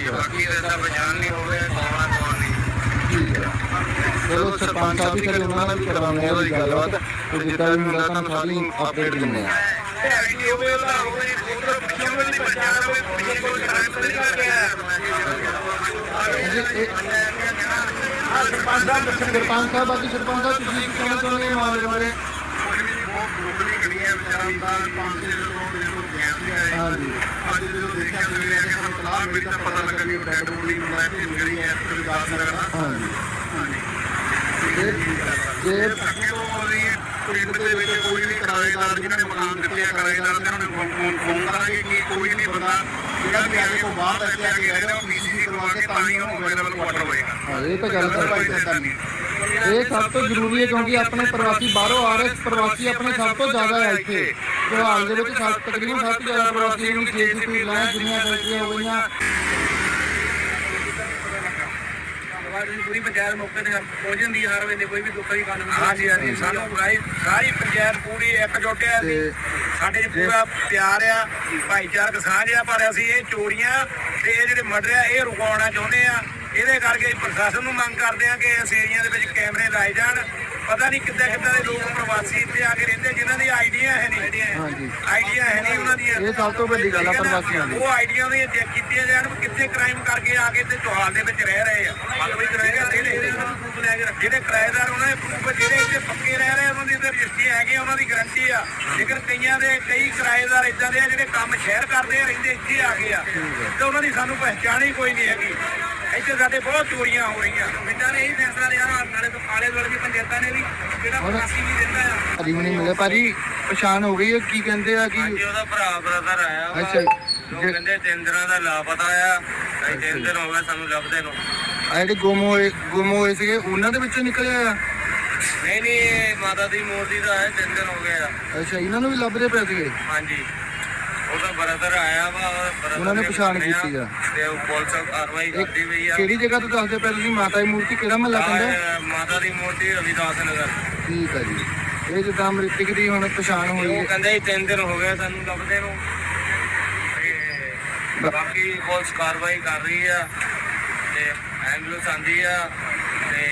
ਦਾ ਪਛਾਣ ਨਹੀਂ ਹੋਵੇ ਕੌਣ ਆ ਕੌਣ ਨਹੀਂ। ਠੀਕ ਹੈ ਚਲੋ ਸਰਪੰਚ ਸਾਹਿਬ ਵੀ ਕਰੇ ਉਹਨਾਂ ਨਾਲ ਵੀ ਕਰਾਉਂਦੇ ਆ ਉਹਦੀ ਗੱਲਬਾਤ। ਤੇ ਜਿੱਦਾਂ ਵੀ ਹੁੰਦਾ ਤੁਹਾਨੂੰ ਸਾਰੀ ਅਪਡੇਟ ਦਿੰਦੇ ਆ। ਸਰਪੰਚ ਸਾਹਿਬ ਬਾਕੀ ਸਰਪੰਚ ਸਾਹਿਬ ਤੁਸੀਂ ਕੀ ਕਹਿਣਾ ਚਾਹੁੰਦੇ ਹੋ ਮਾਮਲੇ ਬਾਰੇ? ਬਹੁਤ ਗਰੁੱਪਲੀ ਗੜੀਆਂ ਵਿਚਾਰਾਂ ਦਾ ਪੰਜ ਛੇ ਲੋਕ ਦੇਖੋ ਗੈਸ ਵੀ ਆਏ। ਹਾਂਜੀ। ਅੱਜ ਜਦੋਂ ਦੇਖਿਆ ਸਵੇਰੇ ਆ ਕੇ ਸਾਨੂੰ ਤਲਾਹ ਮਿਲੀ ਤਾਂ ਪਤਾ ਲੱਗਾ ਵੀ ਉਹ ਡੈਡ ਬੋਡੀ ਨੂੰ ਲੈ ਕੇ ਗੜੀ ਹੈ ਤੇ ਦਾਸ ਨਗਰ ਦਾ। ਹਾਂਜੀ। ਹਾਂਜੀ। ਜੇ ਜੇ ਅੱਗੇ ਤੋਂ ਉਹਦੀ ਪਿੰਡ ਦੇ ਵਿੱਚ ਕੋਈ ਵੀ ਕਿਰਾਏਦਾਰ ਜਿਹਨਾਂ ਨੇ ਮਕਾਨ ਦਿੱਤੇ ਆ ਕਿਰਾਏਦਾਰ ਤੇ ਉਹਨਾਂ ਨੂੰ ਫੋਨ ਫੋਨ ਕਰਾਂਗੇ ਕਿ ਕੋਈ ਨਹੀਂ ਬੰਦਾ ਜਿਹੜਾ ਵੀ ਆਗੇ ਤੋਂ ਬਾਹਰ ਇੱਥੇ ਆ ਕੇ ਰਹਿ ਰਿਹਾ ਉਹ ਪੀਸੀਸੀ ਕਰਵਾ ਕੇ ਤਾਂ ਹੀ ਉਹਨੂੰ ਅਵੇਲੇਬਲ ਕੁਆਟਰ ਹੋਏਗਾ। ਹਾਂ, ਇਹ ਤਾਂ ਗੱਲ ਸਹੀ ਏਦਾਂ ਨਹੀਂ ਇਹ ਸਭ ਤੋਂ ਜ਼ਰੂਰੀ ਹੈ ਕਿਉਂਕਿ ਆਪਣੇ ਪ੍ਰਵਾਸੀ ਬਾਹਰੋਂ ਆ ਰਹੇ ਪ੍ਰਵਾਸੀ ਆਪਣੇ ਸਭ ਤੋਂ ਜ਼ਿਆਦਾ ਹੈ ਇੱਥੇ। ਫਿਲਹਾਲ ਦੇ ਵਿੱਚ ਸਭ ਤਕਰੀਬਨ ਸਭ ਤੋਂ ਜ਼ਿਆਦਾ ਪ੍ਰਵਾਸੀ ਨੂੰ ਜੀਸੀਪੀ ਲਾਇਆ ਜਿੰਨੀਆਂ ਫੈਕਟਰੀਆਂ ਹੋ ਗਈਆਂ। ਪੂਰੀ ਪੰਚਾਇਤ ਮੌਕੇ ਤੇ ਪਹੁੰਚ ਜਾਂਦੀ ਹਰ ਵੇਲੇ ਕੋਈ ਵੀ ਦੁੱਖ ਦੀ ਗੱਲ ਹਾਂਜੀ ਹਾਂਜੀ। ਸਾਨੂੰ ਸਾਰੀ ਸਾਰੀ ਪੰਚਾਇਤ ਪੂਰੀ ਇਕਜੁੱਟ ਹੈ ਤੇ ਸਾਡੇ 'ਚ ਪੂਰਾ ਪਿਆਰ ਆ ਭਾਈਚਾਰਕ ਸਾਂਝ ਆ ਪਰ ਅਸੀਂ ਇਹ ਚੋਰੀਆਂ ਤੇ ਇਹ ਜਿਹੜੇ ਮਰਡਰ ਆ ਇਹ ਰੁਕਾਉਣਾ ਚਾਹੁੰਦੇ ਆ। ਇਹਦੇ ਕਰਕੇ ਅਸੀਂ ਪ੍ਰਸ਼ਾਸਨ ਨੂੰ ਮੰਗ ਕਰਦੇ ਆ ਕਿ ਇਸ ਏਰੀਆ ਦੇ ਵਿੱਚ ਕੈਮਰੇ ਲਾਏ ਜਾਣ। ਪਤਾ ਨਹੀਂ ਕਿੱਦਾਂ ਕਿੱਦਾਂ ਦੇ ਲੋਕ ਪ੍ਰਵਾਸੀ ਇੱਥੇ ਆ ਕੇ ਰਹਿੰਦੇ ਜਿਨ੍ਹਾਂ ਦੀ ਆਈਡੀਆ ਹੈ ਨਹੀਂ। ਹਾਂਜੀ। ਆਈਡੀਆ ਹੈ ਨਹੀਂ ਉਹਨਾਂ ਦੀਆਂ। ਇਹ ਸਭ ਤੋਂ ਵੱਡੀ ਗੱਲ ਆ ਪ੍ਰਵਾਸੀਆਂ ਦੀ। ਉਹ ਆਈਡੀਆ ਦੀਆਂ ਚੈੱਕ ਕੀਤੀਆਂ ਜਾਣ ਵੀ ਕਿੱਥੇ ਕ੍ਰਾਈਮ ਕਰਕੇ ਆ ਕੇ ਤੇ ਚੌਹਾਲ ਦੇ ਵਿੱਚ ਰਹਿ ਰਹੇ ਆ। ਕੋਈ ਕਿਰਾਏਦਾਰ ਜਿਹੜੇ ਕਿਰਾਏਦਾਰ ਉਹਨਾਂ ਦੇ proof ਜਿਹੜੇ ਇੱਥੇ ਪੱਕੇ ਰਹਿ ਰਹੇ ਉਹਨਾਂ ਦੀ ਤੇ ਰਜਿਸਟਰੀਆਂ ਹੈਗੀਆਂ ਉਹਨਾਂ ਦੀ ਗਾਰੰਟੀ ਆ। ਲੇਕਿਨ ਕਈਆਂ ਦੇ ਕਈ ਕਿਰਾਏਦਾਰ ਇਦਾਂ ਦੇ ਆ ਜਿਹੜੇ ਕੰਮ ਸ਼ਹਿਰ ਕਰਦੇ ਆ ਰਹਿੰਦੇ ਇੱਥੇ ਆ ਗਏ ਆ। ਤੇ ਉਹਨਾਂ ਦੀ ਸਾਨੂੰ ਪਹਿਚਾਣ ਹੀ ਕੋਈ ਨਹੀਂ ਹੈਗੀ। ਇੱਥੇ ਸਾਡੇ ਬਹੁਤ ਚੋਰੀਆਂ ਹੋ ਰਹੀਆਂ। ਪਿੰਡਾਂ ਨੇ ਇਹੀ ਫੈਸਲਾ ਲਿਆ ਨਾਲੇ ਤੋਂ ਆਲੇ ਦੁਆਲੇ ਦੀ ਪੰਚਾਇਤਾਂ ਨੇ ਵੀ ਜਿਹੜਾ ਪ੍ਰਵਾਸੀ ਵੀ ਰਹਿੰਦਾ ਆ। ਭਾਜੀ ਹੁਣੀ ਮਿਲੇ ਭਾਜੀ ਪਛਾਣ ਹੋ ਗਈ ਹੈ ਕੀ ਕਹਿੰਦੇ ਆ ਕਿ? ਹਾਂਜੀ ਉਹਦਾ ਭਰਾ ਬ੍ਰਦਰ ਆਇਆ ਵਾ। ਅੱਛਾ। ਜੋ ਜੇ- ਕਹਿੰਦੇ ਤਿੰਨ ਦਿਨਾਂ ਦਾ ਲਾਪਤਾ ਆ। ਅਸੀਂ ਤਿੰਨ ਦਿਨ ਹੋ ਗਏ ਸਾਨੂੰ ਲੱਭਦੇ ਨੂੰ। ਆ ਜਿਹੜੇ ਗੁੰਮ ਹੋਏ ਗੁੰਮ ਹੋਏ ਸੀਗੇ ਉਹਨਾਂ ਦੇ ਵਿੱਚੋਂ ਨਿਕਲਿਆ ਆ? ਨਹੀਂ ਨਹੀਂ ਇਹ ਮਾਤਾ ਦੀ ਮੂਰਤੀ ਦਾ ਹੈ ਤਿੰਨ ਦਿਨ ਹੋ ਗਏ ਆ। ਅੱਛਾ ਇਹਨਾਂ ਨੂੰ ਵੀ ਲੱਭਦੇ ਪਏ ਸੀਗੇ? ਹਾਂਜੀ। ਉਹਦਾ ਬ੍ਰਦਰ ਆਇਆ ਵਾ brother ਉਹਨਾਂ ਨੇ ਪਛਾਣ ਕੀਤੀ ਆ। ਤੇ ਉਹ ਪੁਲਿਸ ਕਾਰਵਾਈ ਕਰਦੀ ਪਈ ਆ। ਕਿਹੜੀ ਜਗ੍ਹਾ ਤੋਂ ਦੱਸਦੇ ਪਏ ਤੁਸੀਂ? ਮਾਤਾ ਦੀ ਮੂਰਤੀ ਕਿਹੜਾ ਮਹੱਲਾ ਆਹ, ਮਾਤਾ ਦੀ ਮੂਰਤੀ ਰਵਿਦਾਸ ਨਗਰ ਠੀਕ ਹੈ ਜੀ। ਇਹ ਜਿੱਦਾਂ ਮ੍ਰਿਤਕ ਦੀ ਹੁਣ ਪਛਾਣ ਤੇ ਹੋਈ ਉਹ ਹੈ। ਕਹਿੰਦੇ ਸੀ ਤਿੰਨ ਦਿਨ ਹੋ ਗਏ ਸਾਨੂੰ ਲੱਭਦੇ ਨੂੰ। ਤੇ ਬਾਕੀ ਪੁਲਿਸ ਕਾਰਵਾਈ ਕਰ ਰਹੀ ਆ। ਤੇ ਐਂਬੂਲੈਂਸ ਆਂਦੀ ਆ। ਤੇ